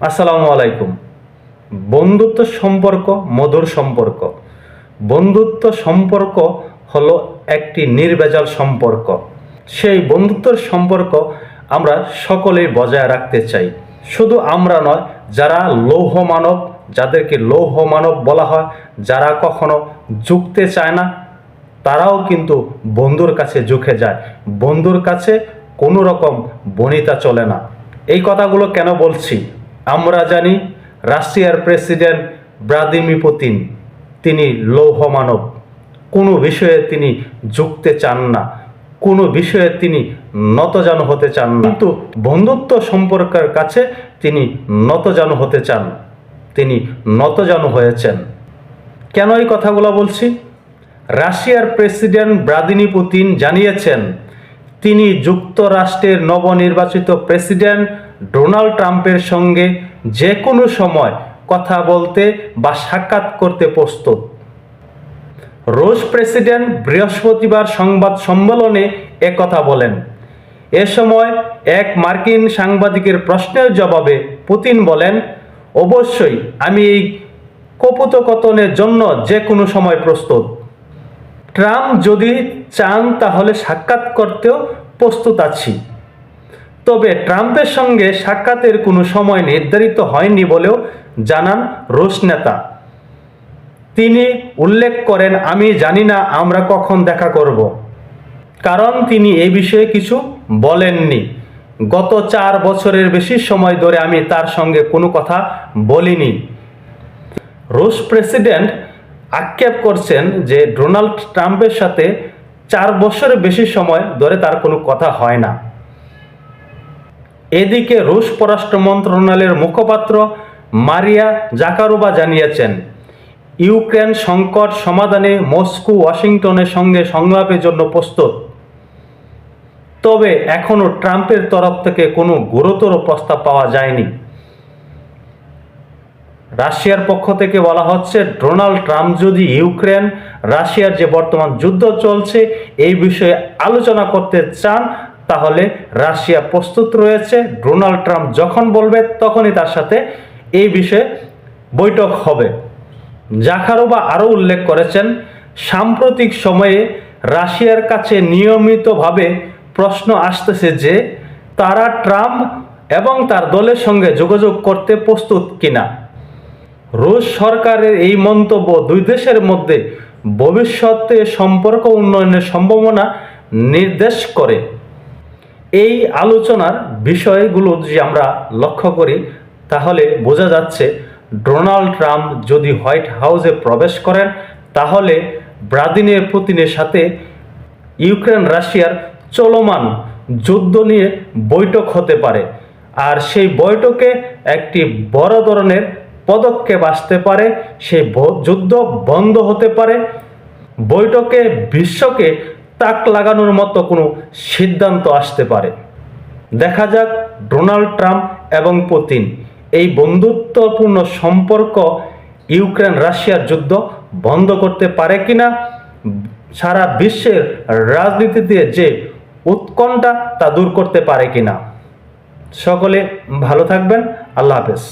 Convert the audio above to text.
আসসালামু আলাইকুম। বন্ধুত্ব সম্পর্ক, মধুর সম্পর্ক। বন্ধুত্ব সম্পর্ক হলো একটি নির্ভেজাল সম্পর্ক। সেই বন্ধুত্বের সম্পর্ক আমরা সকলেই বজায় রাখতে চাই। শুধু আমরা নয়, যারা লৌহ মানব যাদেরকে লৌহ মানব বলা হয়, যারা কখনো ঝুঁকতে চায় না, তারাও কিন্তু বন্ধুর কাছে ঝুঁকে যায়। বন্ধুর কাছে কোনো রকম বনিতা চলে না। এই কথাগুলো কেন বলছি? আমরা জানি রাশিয়ার প্রেসিডেন্ট ভ্লাদিমির পুতিন, তিনি লৌহ মানব। কোনো বিষয়ে তিনি ঝুঁকতে চান না, কোনো বিষয়ে তিনি নতজানু হতে চান না। কিন্তু বন্ধুত্ব সম্পর্কের কাছে তিনি নতজানু হতে চান, তিনি নতজানু হয়েছেন। কেন এই কথাগুলো বলছি? রাশিয়ার প্রেসিডেন্ট ভ্লাদিমির পুতিন জানিয়েছেন, তিনি যুক্তরাষ্ট্রের নবনির্বাচিত প্রেসিডেন্ট ডোনাল্ড ট্রাম্পের সঙ্গে যে কোনো সময় কথা বলতে বা সাক্ষাৎ করতে প্রস্তুত। রুশ প্রেসিডেন্ট বৃহস্পতিবার সংবাদ সম্মেলনে একথা বলেন। এ সময় এক মার্কিন সাংবাদিকের প্রশ্নের জবাবে পুতিন বলেন, অবশ্যই আমি এই কপোতকথনের জন্য যে কোনো সময় প্রস্তুত। ট্রাম্প যদি চান তাহলে সাক্ষাৎ করতেও প্রস্তুত আছি। তবে ট্রাম্পের সঙ্গে সাক্ষাতের কোনো সময় নির্ধারিত হয়নি বলেও জানান রুশ নেতা। তিনি উল্লেখ করেন, আমি জানি না আমরা কখন দেখা করব। কারণ তিনি এই বিষয়ে কিছু বলেননি। গত চার বছরের বেশি সময় ধরে আমি তার সঙ্গে কোনো কথা বলিনি। রুশ প্রেসিডেন্ট আক্ষেপ করছেন যে ডোনাল্ড ট্রাম্পের সাথে চার বছরের বেশি সময় ধরে তার কোনো কথা হয় না। এদিকে রুশ পররাষ্ট্র মন্ত্রণালয়ের মুখপাত্র মারিয়া জাকারোবা জানিয়েছেন, ইউক্রেন সংকট সমাধানে মস্কো, ওয়াশিংটনের সঙ্গে সংলাপের জন্য প্রস্তুত। তবে এখনও ট্রাম্পের তরফ থেকে কোনো গুরুতর প্রস্তাব পাওয়া যায়নি। রাশিয়ার পক্ষ থেকে বলা হচ্ছে, ডোনাল্ড ট্রাম্প যদি ইউক্রেন, রাশিয়ার যে বর্তমান যুদ্ধ চলছে, এই বিষয়ে আলোচনা করতে চান তাহলে রাশিয়া প্রস্তুত রয়েছে। ডোনাল্ড ট্রাম্প যখন বলবে, তখনই তার সাথে এই বিষয়ে বৈঠক হবে। জাখারোবা আরও উল্লেখ করেছেন, সাম্প্রতিক সময়ে রাশিয়ার কাছে নিয়মিতভাবে প্রশ্ন আসতেছে যে, তারা ট্রাম্প এবং তার দলের সঙ্গে যোগাযোগ করতে প্রস্তুত কিনা? রুশ সরকারের এই মন্তব্য দুই দেশের মধ্যে ভবিষ্যতে সম্পর্ক উন্নয়নের সম্ভাবনা নির্দেশ করে। এই আলোচনার বিষয়গুলো যদি আমরা লক্ষ্য করি, তাহলে বোঝা যাচ্ছে ডোনাল্ড ট্রাম্প যদি হোয়াইট হাউসে প্রবেশ করেন, তাহলে ব্রাদিনের পুতিনের সাথে ইউক্রেন রাশিয়ার চলমান যুদ্ধ নিয়ে বৈঠক হতে পারে। আর সেই বৈঠকে একটি বড় ধরনের পদক্ষেপ আসতে পারে, সেই যুদ্ধ বন্ধ হতে পারে। বৈঠকে বিশ্বকে তাক লাগানোর মতো কোনো সিদ্ধান্ত আসতে পারে। দেখা যাক ডোনাল্ড ট্রাম্প এবং পুতিন এই বন্ধুত্বপূর্ণ সম্পর্ক ইউক্রেন রাশিয়ার যুদ্ধ বন্ধ করতে পারে কিনা, সারা বিশ্বের রাজনীতিতে যে উৎকণ্ঠা তা দূর করতে পারে কিনা। সকলে ভালো থাকবেন, আল্লাহ হাফেজ।